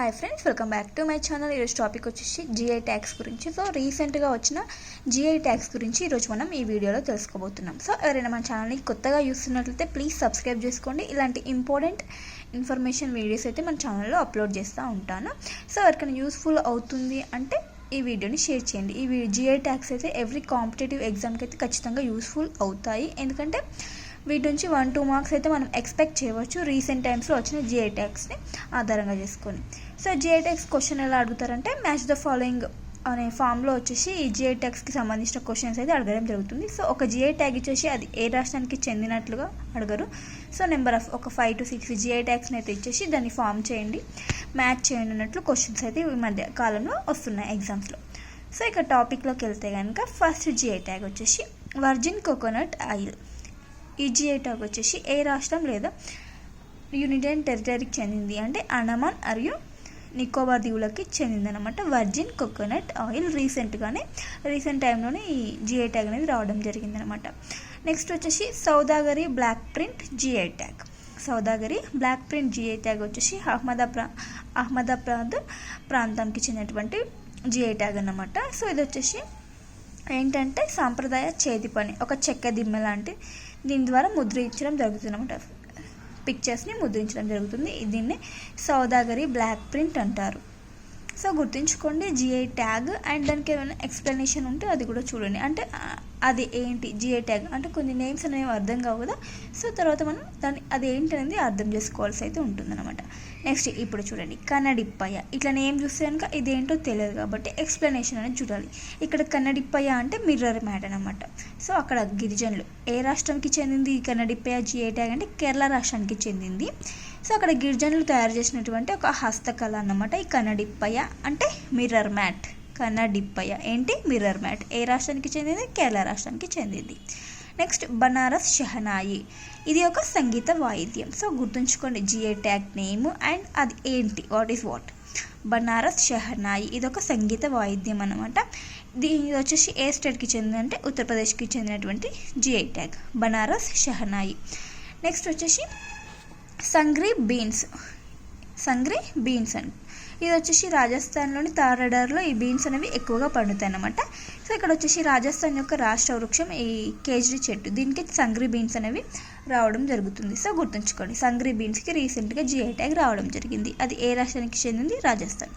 Hi friends welcome back to my channel ఈరోజు topic వచ్చేసి GI tax గురించి. So రీసెంట్గా వచ్చిన జిఐ ట్యాక్స్ గురించి ఈరోజు మనం ఈ వీడియోలో తెలుసుకోబోతున్నాం. సో ఎవరైనా మన ఛానల్ని కొత్తగా చూస్తున్నట్లయితే ప్లీజ్ సబ్స్క్రైబ్ చేసుకోండి. ఇలాంటి ఇంపార్టెంట్ ఇన్ఫర్మేషన్ వీడియోస్ అయితే మన ఛానల్లో అప్లోడ్ చేస్తూ ఉంటాను. సో ఎవరికైనా యూస్ఫుల్ అవుతుంది అంటే ఈ వీడియోని షేర్ చేయండి. ఈ జిఐ ట్యాక్స్ అయితే ఎవ్రీ కాంపిటేటివ్ ఎగ్జామ్కి అయితే ఖచ్చితంగా యూస్ఫుల్ అవుతాయి. ఎందుకంటే వీటి నుంచి వన్ టూ మార్క్స్ అయితే మనం ఎక్స్పెక్ట్ చేయవచ్చు. రీసెంట్ టైమ్స్లో వచ్చిన జిఐ ట్యాక్స్ని ఆధారంగా చేసుకొని. సో జిఐటెక్స్ క్వశ్చన్ ఎలా అడుగుతారంటే మ్యాచ్ ద ఫాలోయింగ్ అనే ఫామ్లో వచ్చేసి ఈ జిఐ ట్యాక్స్కి సంబంధించిన క్వశ్చన్స్ అయితే అడగడం జరుగుతుంది. సో ఒక జిఐ ట్యాగ్ ఇచ్చేసి అది ఏ రాష్ట్రానికి చెందినట్లుగా అడగరు. సో నెంబర్ ఆఫ్ ఒక ఫైవ్ టు సిక్స్ జిఐ ట్యాగ్స్ని అయితే ఇచ్చేసి దాన్ని ఫామ్ చేయండి. మ్యాచ్ చేయండి అన్నట్లు క్వశ్చన్స్ అయితే ఈ మధ్య కాలంలో వస్తున్నాయి ఎగ్జామ్స్లో సో ఇక టాపిక్లోకి వెళ్తే కనుక ఫస్ట్ జిఐ ట్యాగ్ వచ్చేసి వర్జిన్ కోకోనట్ ఆయిల్ ఈ జిఐ ట్యాగ్ వచ్చేసి ఏ రాష్ట్రం లేదా యూనియన్ టెరిటరీకి చెందింది? అంటే అండమాన్ మరియు నికోబార్ దీవులకి చెందిందనమాట వర్జిన్ కోకోనట్ ఆయిల్ రీసెంట్గానే రీసెంట్ టైంలోనే ఈ జిఐ ట్యాగ్ అనేది రావడం జరిగిందనమాట నెక్స్ట్ వచ్చేసి Saudagiri block print GI tag Saudagiri block print GI tag వచ్చేసి అహ్మదాబ్రా అహ్మదాబాద్ ప్రాంతానికి చెందినటువంటి జిఐ ట్యాగ్ అన్నమాట. సో ఇది వచ్చేసి ఏంటంటే సాంప్రదాయ చేతి పని ఒక చెక్క దిమ్మ లాంటి దీని ద్వారా ముద్రించడం జరుగుతుంది అనమాట పిక్చర్స్ని ముద్రించడం జరుగుతుంది. దీన్ని సౌదాగరి బ్లాక్ ప్రింట్ అంటారు. సో గుర్తుంచుకోండి జిఐ ట్యాగ్ అండ్ దానికి ఏమైనా ఎక్స్ప్లెనేషన్ ఉంటే అది కూడా చూడండి. అంటే అది ఏంటి జిఐ ట్యాగ్ అంటే కొన్ని నేమ్స్ అనేవి అర్థం కావు కదా. సో తర్వాత మనం దాన్ని అది ఏంటి అనేది అర్థం చేసుకోవాల్సి అయితే ఉంటుందన్నమాట. నెక్స్ట్ ఇప్పుడు చూడండి. కన్నడిప్పయ్య. ఇట్లా నేమ్ చూస్తే కనుక ఇదేంటో తెలియదు కాబట్టి ఎక్స్ప్లెనేషన్ అనేది చూడాలి. ఇక్కడ కన్నడిప్పయ్య అంటే మిర్రర్ మ్యాట్ అనమాట సో అక్కడ గిరిజనులు. ఏ రాష్ట్రానికి చెందింది ఈ కన్నడిప్పయ్య జిఐ ట్యాగ్ అంటే కేరళ రాష్ట్రానికి చెందింది. సో అక్కడ గిరిజనులు తయారు చేసినటువంటి ఒక హస్తకళ అన్నమాట ఈ కన్నడిప్పయ్య అంటే మిర్రర్ మ్యాట్ కన్నడిప్పయ్య ఏంటి? మిర్రర్ మ్యాట్ ఏ రాష్ట్రానికి చెందింది? కేరళ రాష్ట్రానికి చెందింది. నెక్స్ట్ బనారస్ షహనాయి ఇది ఒక సంగీత వాయిద్యం. సో గుర్తుంచుకోండి జిఏ ట్యాగ్ నేమ్ అండ్ అది ఏంటి? What is what Banaras shehnai ఇది ఒక సంగీత వాయిద్యం అనమాట దీని వచ్చేసి ఏ స్టేట్కి చెందిందంటే ఉత్తరప్రదేశ్కి చెందినటువంటి GI tag Banaras shehnai next వచ్చేసి sangri beans sangri beans and. ఇది వచ్చేసి రాజస్థాన్లోని తారడార్లో ఈ బీన్స్ అనేవి ఎక్కువగా పండుతాయి అన్నమాట సో ఇక్కడ వచ్చేసి రాజస్థాన్ యొక్క రాష్ట్ర వృక్షం ఈ కేజరీ చెట్టు. దీనికి సంగ్రి బీన్స్ అనేవి రావడం జరుగుతుంది. సో గుర్తుంచుకోండి సంగ్రి బీన్స్కి రీసెంట్గా జిఐ ట్యాగ్ రావడం జరిగింది. అది ఏ రాష్ట్రానికి చెందింది? రాజస్థాన్.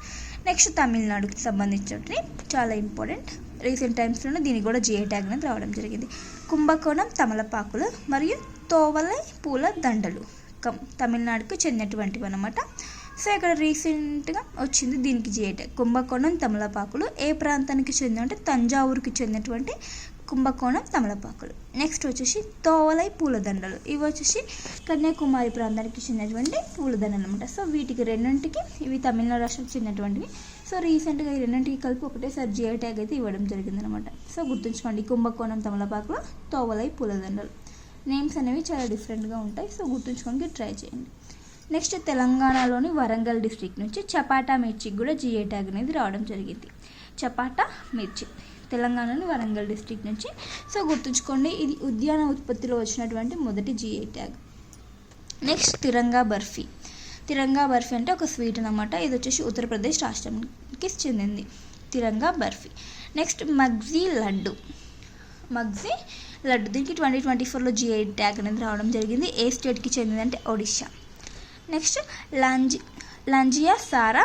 నెక్స్ట్ తమిళనాడుకి సంబంధించినవి. చాలా ఇంపార్టెంట్. రీసెంట్ టైమ్స్లోనే దీనికి కూడా జిఐ ట్యాగ్ అనేది రావడం జరిగింది. కుంభకోణం తమలపాకులు మరియు తోవలై పూల దండలు. తమిళనాడుకు చెందినటువంటివి అనమాట సో ఇక్కడ రీసెంట్గా వచ్చింది దీనికి జేట కుంభకోణం తమలపాకులు. ఏ ప్రాంతానికి చెందిన అంటే తంజావూరుకి చెందినటువంటి కుంభకోణం తమలపాకులు. నెక్స్ట్ వచ్చేసి తోవలై పూలదండలు. ఇవి వచ్చేసి కన్యాకుమారి ప్రాంతానికి చెందినటువంటి పూలదండలు అనమాట సో వీటికి రెండింటికి ఇవి తమిళనాడు రాష్ట్రం చెందినటువంటివి. సో రీసెంట్గా ఈ రెండింటికి కలిపి ఒకటేసారి జియో ట్యాగ్ అయితే ఇవ్వడం జరిగిందనమాట సో గుర్తుంచుకోండి కుంభకోణం తమలపాకులు తోవలై పూలదండలు. నేమ్స్ అనేవి చాలా డిఫరెంట్గా ఉంటాయి. సో గుర్తుంచుకోనికి ట్రై చేయండి. నెక్స్ట్ తెలంగాణలోని వరంగల్ డిస్ట్రిక్ట్ నుంచి చపాటా మిర్చికి కూడా జిఏ ట్యాగ్ అనేది రావడం జరిగింది. చపాటా మిర్చి. తెలంగాణలోని వరంగల్ డిస్ట్రిక్ట్ నుంచి. సో గుర్తుంచుకోండి ఇది ఉద్యాన ఉత్పత్తిలో వచ్చినటువంటి మొదటి GI tag. Next Tiranga barfi. Tiranga barfi అంటే ఒక స్వీట్ అనమాట ఇది వచ్చేసి ఉత్తరప్రదేశ్ రాష్ట్రానికి చెందింది. తిరంగా బర్ఫీ. నెక్స్ట్ మగ్జీ లడ్డు. మగ్జీ లడ్డు. దీనికి ట్వంటీ ట్వంటీ ఫోర్లో జిఐ ట్యాగ్ అనేది రావడం జరిగింది. ఏ స్టేట్కి చెందిందంటే ఒడిషా నెక్స్ట్ లంజి లంజియా సారా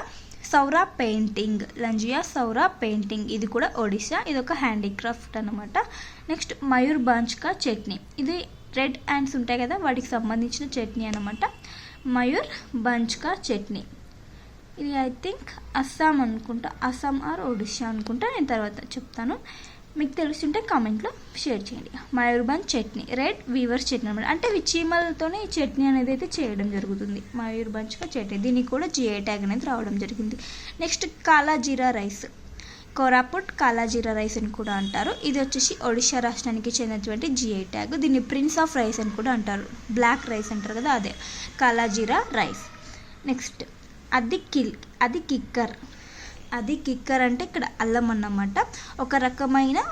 సౌరా పెయింటింగ్ లంజియా సౌరా పెయింటింగ్ ఇది కూడా ఒడిశా. ఇది ఒక హ్యాండీక్రాఫ్ట్ అనమాట నెక్స్ట్ మయూర్ బాంచ్కా చట్నీ ఇది రెడ్ హ్యాండ్స్ ఉంటాయి కదా వాటికి సంబంధించిన చట్నీ అనమాట మయూర్ బంచ్కా చట్నీ ఇది ఐ థింక్ అస్సాం అనుకుంటా. అస్సాం ఆర్ ఒడిశా అనుకుంటా. నేను తర్వాత చెప్తాను. మీకు తెలుస్తుంటే కామెంట్లో షేర్ చేయండి. మయూర్భంజ్ చట్నీ. రెడ్ వీవర్స్ చట్నీ అనమాట. అంటే ఇవి చీమలతోనే ఈ చట్నీ అనేది అయితే చేయడం జరుగుతుంది. మయూర్బంచ్గా చట్నీ. దీనికి కూడా జిఐ ట్యాగ్ అనేది రావడం జరిగింది. Next Kala Jeera rice. Koraput Kalajeera rice అని కూడా అంటారు. ఇది వచ్చేసి ఒడిషా రాష్ట్రానికి చెందినటువంటి జిఐ ట్యాగ్ దీన్ని ప్రిన్స్ ఆఫ్ రైస్ అని కూడా అంటారు. బ్లాక్ రైస్ అంటారు కదా అదే. కాలాజీరా రైస్. నెక్స్ట్ అది కిల్ అది కిక్కర్. అది కిక్కర్ అంటే ఇక్కడ అల్లం అన్నమాట. ఒక రకమైన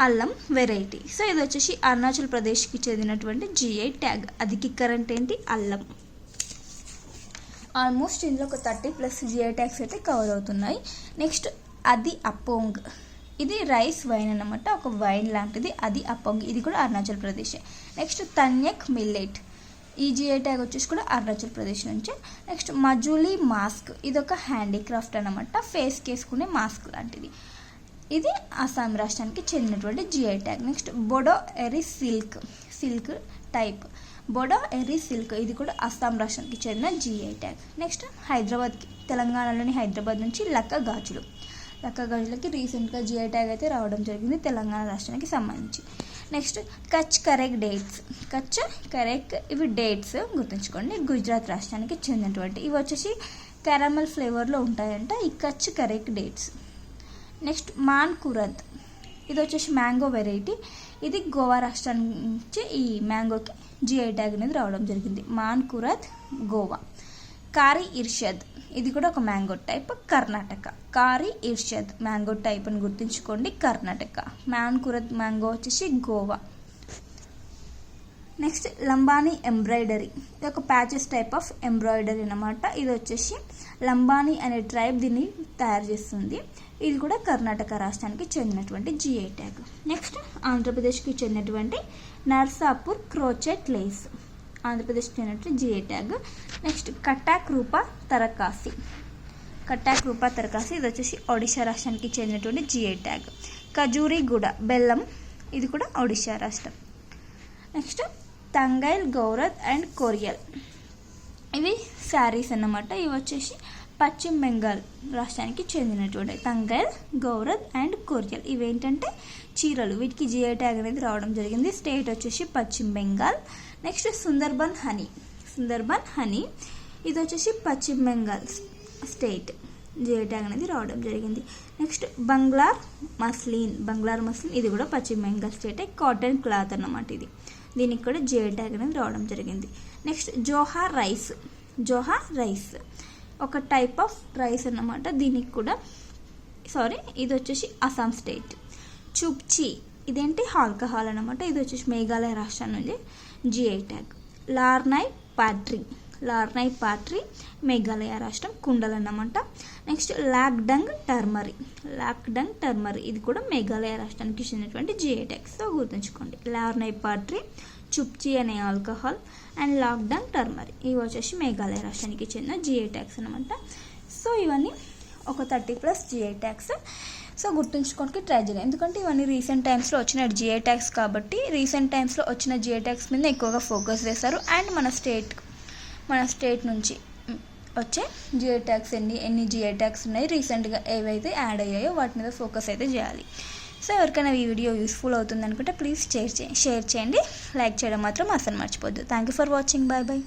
అల్లం వెరైటీ సో ఇది వచ్చేసి అరుణాచల్ ప్రదేశ్కి చెందినటువంటి జిఐ ట్యాగ్ అది కిక్కర్ అంటే ఏంటి? అల్లం. ఆల్మోస్ట్ ఇందులో ఒక థర్టీ ప్లస్ జిఐ ట్యాగ్స్ అయితే కవర్ అవుతున్నాయి. నెక్స్ట్ అది అపోంగ్. ఇది రైస్ వైన్ అన్నమాట. ఒక వైన్ లాంటిది. అది అపోంగ్. ఇది కూడా అరుణాచల్ ప్రదేశ్. నెక్స్ట్ తన్యక్ మిల్లెట్ ఈ జిఐ ట్యాగ్ వచ్చేసి కూడా అరుణాచల్ ప్రదేశ్ నుంచి. నెక్స్ట్ మజులీ మాస్క్ ఇది ఒక హ్యాండీక్రాఫ్ట్ అనమాట ఫేస్కి వేసుకునే మాస్క్ లాంటిది. ఇది అస్సాం రాష్ట్రానికి చెందినటువంటి GI tag next Bodo Eri silk silk type Bodo Eri silk ఇది కూడా అస్సాం రాష్ట్రానికి చెందిన జిఐ ట్యాగ్ నెక్స్ట్ హైదరాబాద్కి. తెలంగాణలోని హైదరాబాద్ నుంచి లక్క గాజులు. లక్క గాజులకి రీసెంట్గా జిఐ ట్యాగ్ అయితే రావడం జరిగింది తెలంగాణ రాష్ట్రానికి సంబంధించి. నెక్స్ట్ కచ్ కరెక్ట్ డేట్స్ కచ్ కరెక్ట్ ఇవి డేట్స్ గుర్తుంచుకోండి. గుజరాత్ రాష్ట్రానికి చెందినటువంటి. ఇవి వచ్చేసి క్యారమల్ ఫ్లేవర్లో ఉంటాయంట. ఈ Kutch Kharek dates next Mankurad ఇది వచ్చేసి మ్యాంగో వెరైటీ ఇది గోవా రాష్ట్రం నుంచి ఈ మ్యాంగోకి జిఐ ట్యాగ్ అనేది రావడం జరిగింది. మాన్ కురద్ గోవా కారీ ఇర్షద్. ఇది కూడా ఒక mango type Karnataka. Kari Ishad. Mango type అని గుర్తుంచుకోండి కర్ణాటక. మ్యాన్కురత్ మ్యాంగో వచ్చేసి గోవా. Next Lambani embroidery. ఇది ఒక ప్యాచెస్ టైప్ ఆఫ్ ఎంబ్రాయిడరీ అనమాట ఇది వచ్చేసి లంబానీ అనే ట్రైబ్ దీన్ని తయారు చేస్తుంది. ఇది కూడా కర్ణాటక రాష్ట్రానికి చెందినటువంటి జిఐ ట్యాగ్. నెక్స్ట్ ఆంధ్రప్రదేశ్కి చెందినటువంటి నర్సాపూర్ క్రోచెట్ లేస్. ఆంధ్రప్రదేశ్ చెందినటువంటి GI tag. Next Cuttack Rupa Tarakasi. Cuttack Rupa Tarakasi ఇది వచ్చేసి ఒడిశా రాష్ట్రానికి చెందినటువంటి జిఐ ట్యాగ్. ఖజూరిగూడ బెల్లం ఇది కూడా ఒడిశా రాష్ట్రం. Next Tangail Garad and Korial. ఇవి శారీస్ అన్నమాట. ఇవి వచ్చేసి పశ్చిమ బెంగాల్ రాష్ట్రానికి చెందినటువంటి తంగైల్ గౌరత్ అండ్ కొరియల్. ఇవేంటంటే చీరలు. వీటికి జిఐ ట్యాగ్ అనేది రావడం జరిగింది. స్టేట్ వచ్చేసి Paschim Bengal. Next Sundarban honey. Sundarban honey. ఇది వచ్చేసి Paschim Bengal state. GI tag అనేది రావడం జరిగింది. Next Banglar muslin. Banglar muslin ఇది కూడా పశ్చిమ బెంగాల్ స్టేటే కాటన్ క్లాత్ అన్నమాట ఇది. దీనికి కూడా జిఐ ట్యాగ్ అనేది రావడం జరిగింది. Next Joha rice. Joha rice. ఒక టైప్ ఆఫ్ రైస్ అన్నమాట. దీనికి కూడా సారీ ఇది వచ్చేసి అస్సాం స్టేట్. చుప్చి. ఇదేంటి? ఆల్కహాల్ అనమాట ఇది వచ్చేసి మేఘాలయ రాష్ట్రం నుండి GI tag Larnai pottery Larnai pottery Meghalaya రాష్ట్రం కుండలు అన్నమాట next Lakadong turmeric. Lakadong turmeric ఇది కూడా మేఘాలయ రాష్ట్రానికి చెందినటువంటి జిఐ ట్యాగ్స్ సో గుర్తుంచుకోండి. లార్నై పాట్రీ చుప్చి అనే ఆల్కహాల్ అండ్ లాక్డంగ్ టర్మరీ. ఇవి వచ్చేసి మేఘాలయ రాష్ట్రానికి చెందిన జిఐ ట్యాక్స్ అనమాట సో ఇవన్నీ ఒక thirty plus GI tags so గుర్తుంచుకోవడానికి ట్రై చేయాలి ఎందుకంటే ఇవన్నీ రీసెంట్ టైమ్స్లో వచ్చిన జిఏ ట్యాక్స్ కాబట్టి రీసెంట్ టైమ్స్లో వచ్చిన జిఏ ట్యాక్స్ మీద ఎక్కువగా ఫోకస్ చేస్తారు అండ్ మన స్టేట్ మన స్టేట్ నుంచి వచ్చే జిఏ ట్యాక్స్ ఎన్ని ఎన్ని జిఏ ట్యాక్స్ ఉన్నాయి రీసెంట్గా ఏవైతే యాడ్ అయ్యాయో వాటి మీద ఫోకస్ అయితే చేయాలి. సో ఎవరికైనా ఈ వీడియో యూస్ఫుల్ అవుతుంది అనుకుంటే ప్లీజ్ షేర్ చేయండి. షేర్ చేయండి. లైక్ చేయడం మాత్రం అసలు మర్చిపోద్దు. Thank you for watching. Bye bye